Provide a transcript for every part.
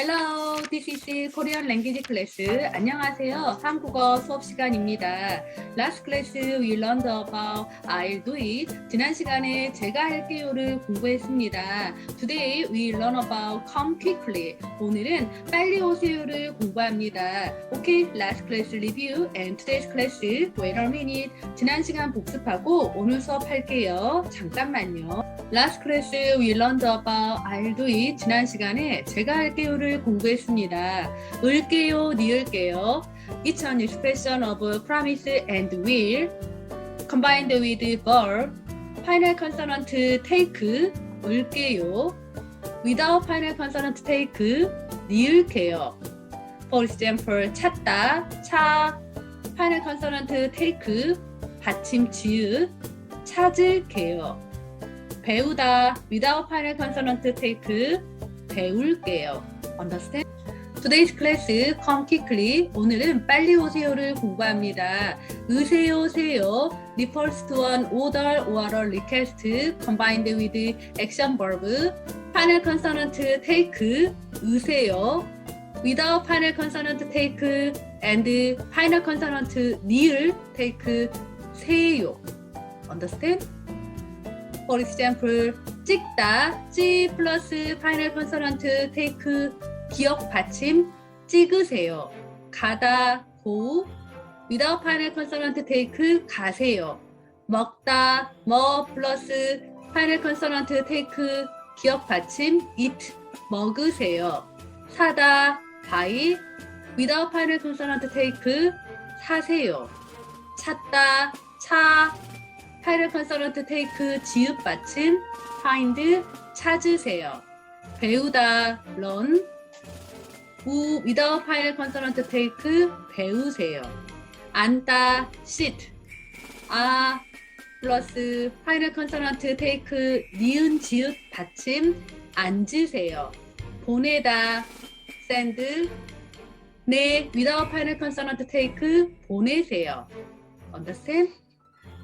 Hello, this is Korean language class. 안녕하세요. 한국어 수업 시간입니다. Last class we learned about I'll do it. 지난 시간에 제가 할게요를 공부했습니다. Today we learn about come quickly. 오늘은 빨리 오세요를 공부합니다. Okay, last class review and today's class. Wait a minute. 지난 시간 복습하고 오늘 수업 할게요. 잠깐만요. Last class we learned about I'll do it. 지난 시간에 제가 할게요를 공부했습니다. 을게요, 니을게요. It's an expression of promise and will combined with verb. Final consonant take 을게요. Without final consonant take 니을게요. For example, 찾다, 차, final consonant take 받침 지읒 찾을게요. 배우다 without final consonant take 배울게요. Understand? Today's class come quickly. 오늘은 빨리 오세요를 공부합니다. 으세요 세요 refers to an order or a request combined with action verb. Final consonant take 으세요. Without final consonant take and final consonant 니을 take 세요. Understand? For example, 찍다, 찌 플러스 파이널 컨서넌트 테이크 기억 받침 찍으세요. 가다, 고 without 파이널 컨서넌트 테이크 가세요. 먹다, 뭐 플러스 파이널 컨서넌트 테이크 기억 받침 eat 먹으세요. 사다, buy without 파이널 컨서넌트 테이크 사세요. 찾다, 차 파이널 컨서넌트 테이크 지읒 받침 find 찾으세요. 배우다 learn 우 without final consonant take 배우세요. 앉다 sit 아 플러스 final consonant take 니은 지읒 받침 앉으세요. 보내다 send 네 without final consonant take 보내세요. understand?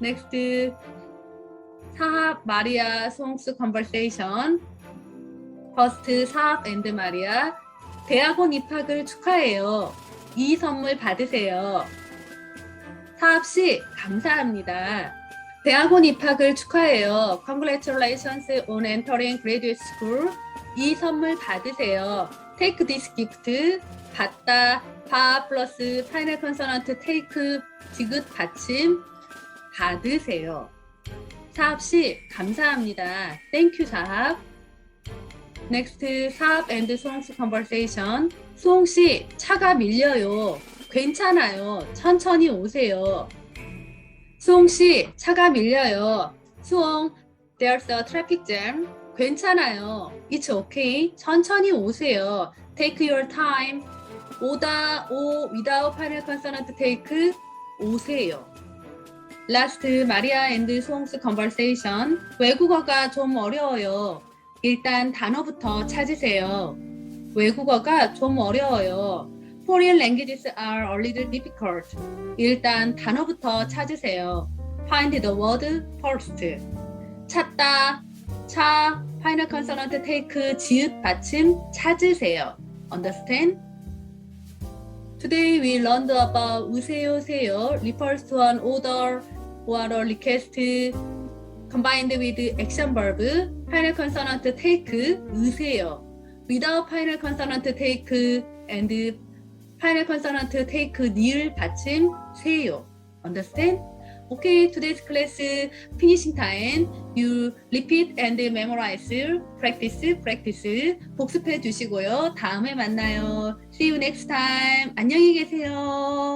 next 사합 마리아 송스 컨버세이션 퍼스트 사합 앤드 마리아 대학원 입학을 축하해요. 이 선물 받으세요. 사합 씨 감사합니다. 대학원 입학을 축하해요. Congratulations on entering graduate school. 이 선물 받으세요. Take this gift. 받다. 바 플러스 파이널 컨서넌트 take 지긋 받침 받으세요. 사합 씨 감사합니다. You 사합. Next 사합 and songs conversation. 수홍 씨 차가 밀려요. 괜찮아요. 천천히 오세요. 수홍 씨 차가 밀려요. 수홍 there's a traffic jam. 괜찮아요. It's okay. 천천히 오세요. Take your time. 오다 오 without final consonant take 오세요. 라스트 마리아 앤드 송스 컨버세이션 외국어가 좀 어려워요. 일단 단어부터 찾으세요. 외국어가 좀 어려워요. Korean languages are a little difficult. 일단 단어부터 찾으세요. Find the word first. 찾다, 차, final consonant take, 지읒 받침 찾으세요. Understand? Today we learned about 우세요 세요 refers to an order or a request combined with action verb final consonant take 으세요 without final consonant take and final consonant take 니을 받침 세요 understand? Okay, today's class finishing time. You repeat and memorize. Practice, practice. 복습해 주시고요. 다음에 만나요. See you next time. 안녕히 계세요.